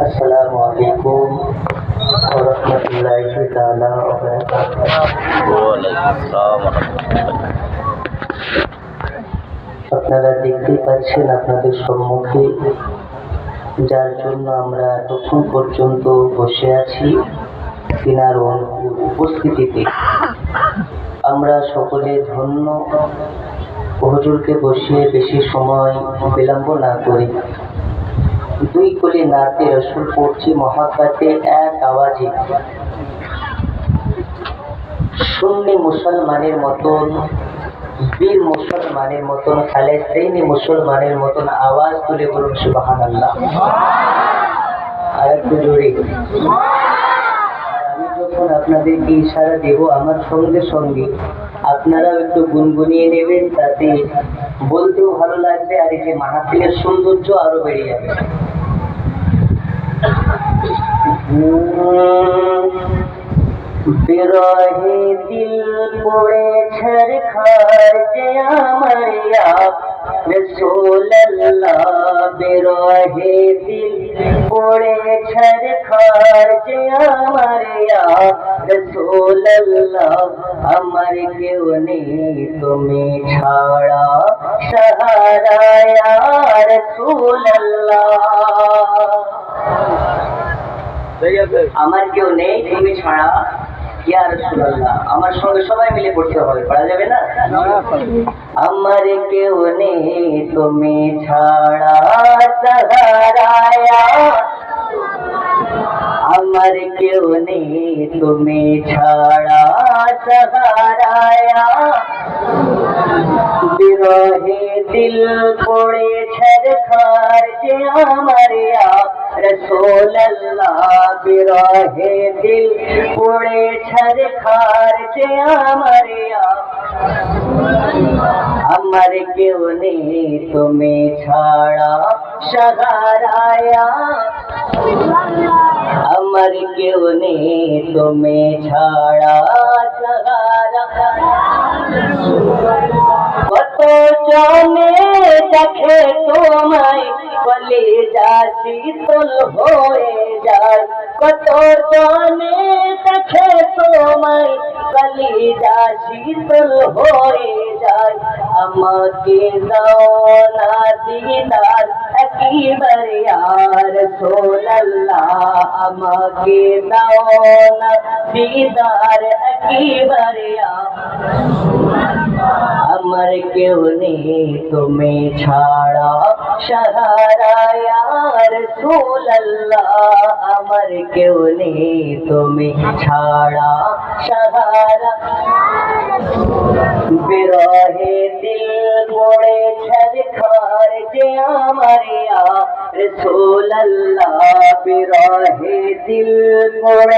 السلام عليكم ورحمة الله تعالى وبركاته ওয়ালাইকুম আসসালাম রহমতুল্লাহ আপনারা দেখতেই পাচ্ছেন আপনাদের সম্মুখে যার জন্য আমরা এতক্ষণ পর্যন্ত বসে আছি তিনার অনু- উপস্থিতিতে আমরা সকলে ধন্য হুজুরকে বসিয়ে বেশি সময় বিলম্ব না করি। দুই কলি নাতে রসুল পড়ছি মহাকাতে এক আওয়াজে। সুন্নি মুসলমানের মতন, বীর মুসলমানের মতন ফ্যালেস্তাইনি মুসলমানের মতন আওয়াজ তুলে বলুন সুবাহান আল্লাহ আর একটু জোরে। আমি যখন আপনাদেরকে ইশারা দেব আমার সঙ্গে সঙ্গে আপনারাও একটু গুনগুনিয়ে নেবেন, তাতে বলতেও ভালো লাগবে, আর যে মাহাতিলের সৌন্দর্য আরও বেড়ে যাবে। বিরহে দিল পড়ে ছড় খার যে আমার রসোল্লাহ বিরহে দিল পড়ে ছর খার যে আমার রসোল্লাহ আমার কেউ নেই তুমি ছাড়া সহারা রসোল্লাহ আমার কেউ নেই, তুমি ছাড়া। আমার সঙ্গে সবাই মিলে পড়তে হবে, পড়া যাবে না? আমার কেউ নেই তুমি ছাড়া আমার কেউ নেই তুমি ছাড়া সাহারায়া। বিরহে দিল পড়ে ছর খার যে আমার রসোল্লাহ বিরহে দিল পড়ে ছর খার যে আমার আমার কেউ নেই তুমি ছাড়া সগারায়া আমার কেউ নেই তুমি ছাড়া সগারা কত জনে দেখে তোমায়, বলে যা শীতল হয়ে যায়। কত জনে দেখে তোমায়, বলে যা শীতল হয়ে যায়। আমাকে দাও না দিদার একেবারে আর সোল্লাহ আমাকে দাও না দিদার একেবারে আমার কেউ নেই তুমি ছাড়া সাহারায়ার সোল্লাহ আমার কেউ নেই তুমি ছাড়া সাহারা বিরহে দিল পড়ে ছর খার যে বিরহে দিল ছর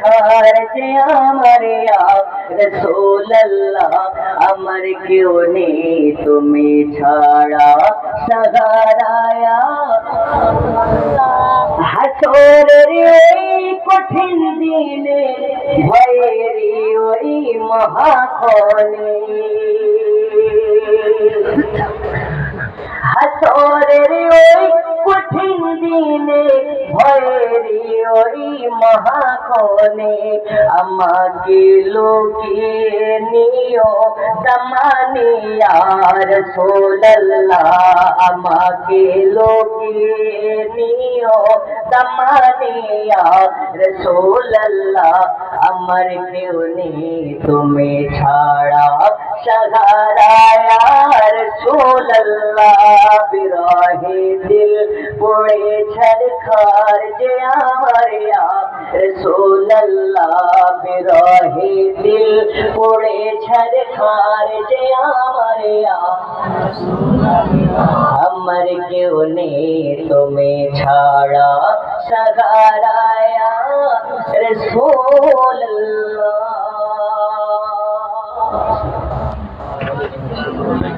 খার যে আমার রসোল্লাহ আমার কেউ নেই তুমি ছাড়া। ওই কঠিন দিনে ভয়েরি ওই মহাকনে ওই মহাকনে আমাকে লোকিয়ে নিও দমানি আর সোল্লাহ আমাকে লোকিয়ে নিও দমানি আর সোল্লাহ আমার কেউ নেই তুমি ছাড়া সগারায়ার সোল্লাহ বিরহে দিল পড়ে ছর খার যে আমার রসোল্লাহ বিরহে দিল পড়ে ছর খার যে আমার আমার কেউ নেই তুমি ছাড়া সগারায়া রসোল্লাহ